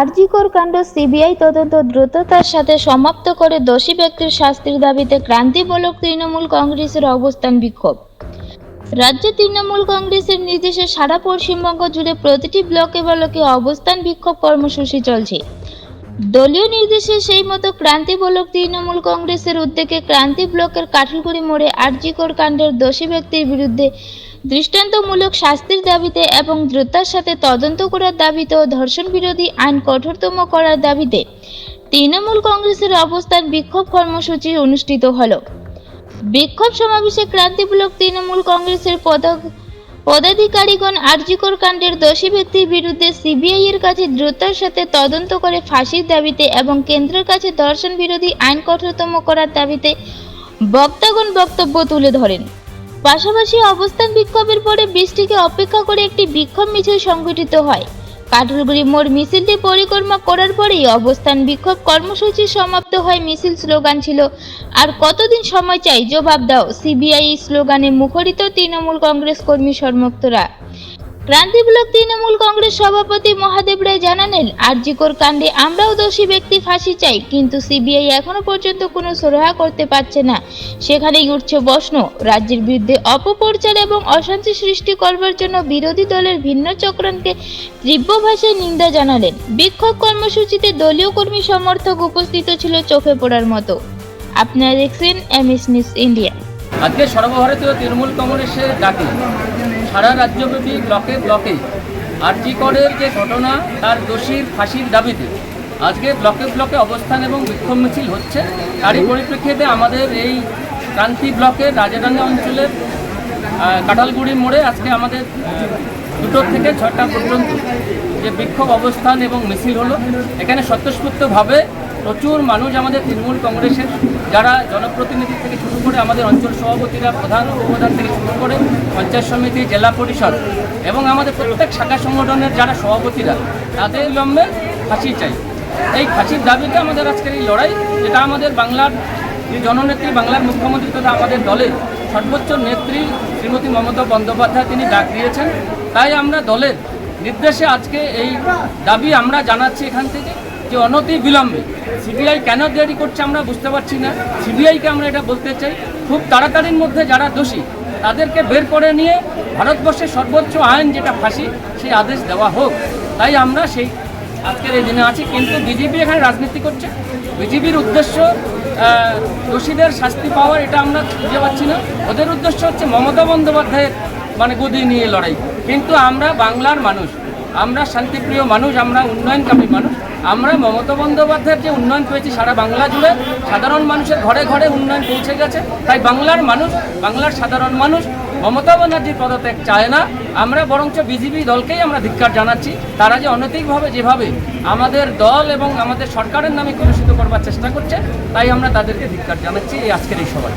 আরজিকর কাণ্ড সিবিআই তদন্ত দ্রুততার সাথে সমাপ্ত করে দোষী ব্যক্তির শাস্তির দাবিতে ক্রান্তিমূলক তৃণমূল কংগ্রেসের অবস্থান বিক্ষোভ। রাজ্য তৃণমূল কংগ্রেসের নির্দেশে সারা পশ্চিমবঙ্গ জুড়ে প্রতিটি ব্লকে ব্লকে অবস্থান বিক্ষোভ কর্মসূচি চলছে। দলীয় নির্দেশে সেই মতো ক্রান্তিমূলক তৃণমূল কংগ্রেসের উদ্যোগে ক্রান্তি ব্লকের কাঠিলগুড়ি মোড়ে আরজিকর কাণ্ডের দোষী ব্যক্তির বিরুদ্ধে দৃষ্টান্তমূলক শাস্তির দাবিতে এবং দ্রুততার সাথে তদন্ত করার দাবিতে ও ধর্ষণ বিরোধী আইন কঠোরতম করার দাবিতে তৃণমূল কংগ্রেসের অবস্থান বিক্ষোভ কর্মসূচি অনুষ্ঠিত হল। বিক্ষোভ সমাবেশে ক্রান্তিমূলক তৃণমূল কংগ্রেসের পদ পদাধিকারীগণ আরজিকর কাণ্ডের দোষী ব্যক্তির বিরুদ্ধে সিবিআই এর কাছে দ্রুততার সাথে তদন্ত করে ফাঁসির দাবিতে এবং কেন্দ্রের কাছে দর্শন বিরোধী আইন কঠোরতম করার দাবিতে বক্তাগণ বক্তব্য তুলে ধরেন। পাশাপাশি অবস্থান বিক্ষোভের পরে বৃষ্টিকে অপেক্ষা করে একটি বিক্ষোভ মিছিল সংগঠিত হয়। কাঠলগুড়ি মোড় মিছিলটি পরিক্রমা করার পরেই অবস্থান বিক্ষোভ কর্মসূচি সমাপ্ত হয় মিছিল স্লোগান ছিল। আর কতদিন সময় চাই? জবাব দাও। সিবিআই স্লোগানে মুখরিত তৃণমূল কংগ্রেস কর্মী সর্মক্তরা ক্রান্তি ব্লক তৃণমূল কংগ্রেস সভাপতি মহাদেব রায় জানালেন, আরজিকর কাণ্ডে আমরাও দোষী ব্যক্তি, ফাঁসি চাই, কিন্তু সিবিআই এখনও পর্যন্ত কোনো সুরাহা করতে পারছে না। সেখানেই উঠছে প্রশ্ন, রাজ্যের বিরুদ্ধে অপপ্রচার এবং অশান্তি সৃষ্টি করবার জন্য বিরোধী দলের ভিন্ন চক্রান্তকে তীব্র ভাষায় নিন্দা জানালেন। বিক্ষোভ কর্মসূচিতে দলীয় কর্মী সমর্থক উপস্থিত ছিল চোখে পড়ার মতো। আপনারা দেখছেন এমএস নিউজ ইন্ডিয়া। আজকে সর্বভারতীয় তৃণমূল কংগ্রেসের ডাকে সারা রাজ্যব্যাপী ব্লকে ব্লকে আরজিকরের যে ঘটনা, তার দোষীর ফাঁসির দাবিতে আজকে ব্লকে ব্লকে অবস্থান এবং বিক্ষোভ মিছিল হচ্ছে। তারই পরিপ্রেক্ষিতে আমাদের এই ক্রান্তি ব্লকের রাজাডাঙ্গা অঞ্চলের কাঁঠালগুড়ি মোড়ে আজকে আমাদের দুটো থেকে ছটা পর্যন্ত যে বিক্ষোভ অবস্থান এবং মিছিল হলো, এখানে স্বতঃস্ফূর্তভাবে প্রচুর মানুষ আমাদের তৃণমূল কংগ্রেসের, যারা জনপ্রতিনিধি থেকে শুরু করে আমাদের অঞ্চল সভাপতিরা, প্রধান উপপ্রধান থেকে শুরু করে পঞ্চায়েত সমিতি, জেলা পরিষদ এবং আমাদের প্রত্যেক শাখা সংগঠনের যারা সভাপতিরা, তাদের লম্বে ফাঁসি চাই। এই ফাঁসির দাবিতে আমাদের আজকের এই লড়াই, যেটা আমাদের বাংলার জননেত্রী, বাংলার মুখ্যমন্ত্রী তথা আমাদের দলের সর্বোচ্চ নেত্রী শ্রীমতী মমতা বন্দ্যোপাধ্যায় তিনি ডাক দিয়েছেন। তাই আমরা দলের নির্দেশে আজকে এই দাবি আমরা জানাচ্ছি এখান থেকে। যে অনতি বিলম্বে সিবিআই কেন দেরি করছে আমরা বুঝতে পারছি না। সিবিআইকে আমরা এটা বলতে চাই, খুব তাড়াতাড়ির মধ্যে যারা দোষী, তাদেরকে বের করে নিয়ে ভারতবর্ষের সর্বোচ্চ আইন যেটা ফাঁসি, সেই আদেশ দেওয়া হোক। তাই আমরা সেই আজকের এই দিনে আছি, কিন্তু বিজেপি এখানে রাজনীতি করছে। বিজেপির উদ্দেশ্য দোষীদের শাস্তি পাওয়ার এটা আমরা খুঁজে পাচ্ছি না। ওদের উদ্দেশ্য হচ্ছে মমতা বন্দ্যোপাধ্যায়ের মানে গদি নিয়ে লড়াই। কিন্তু আমরা বাংলার মানুষ আমরা শান্তিপ্রিয় মানুষ, আমরা উন্নয়নকামী মানুষ, আমরা মমতা বন্দ্যোপাধ্যায়ের যে উন্নয়ন পেয়েছি সারা বাংলা জুড়ে, সাধারণ মানুষের ঘরে ঘরে উন্নয়ন পৌঁছে গেছে। তাই বাংলার মানুষ, বাংলার সাধারণ মানুষ মমতা ব্যানার্জির পদত্যাগ চায় না। আমরা বরঞ্চ বিজেপি দলকেই আমরা ধিক্কার জানাচ্ছি। তারা যে অনৈতিকভাবে যেভাবে আমাদের দল এবং আমাদের সরকারের নামে কলুষিত করবার চেষ্টা করছে, তাই আমরা তাদেরকে ধিক্কার জানাচ্ছি এই আজকের এই সভায়।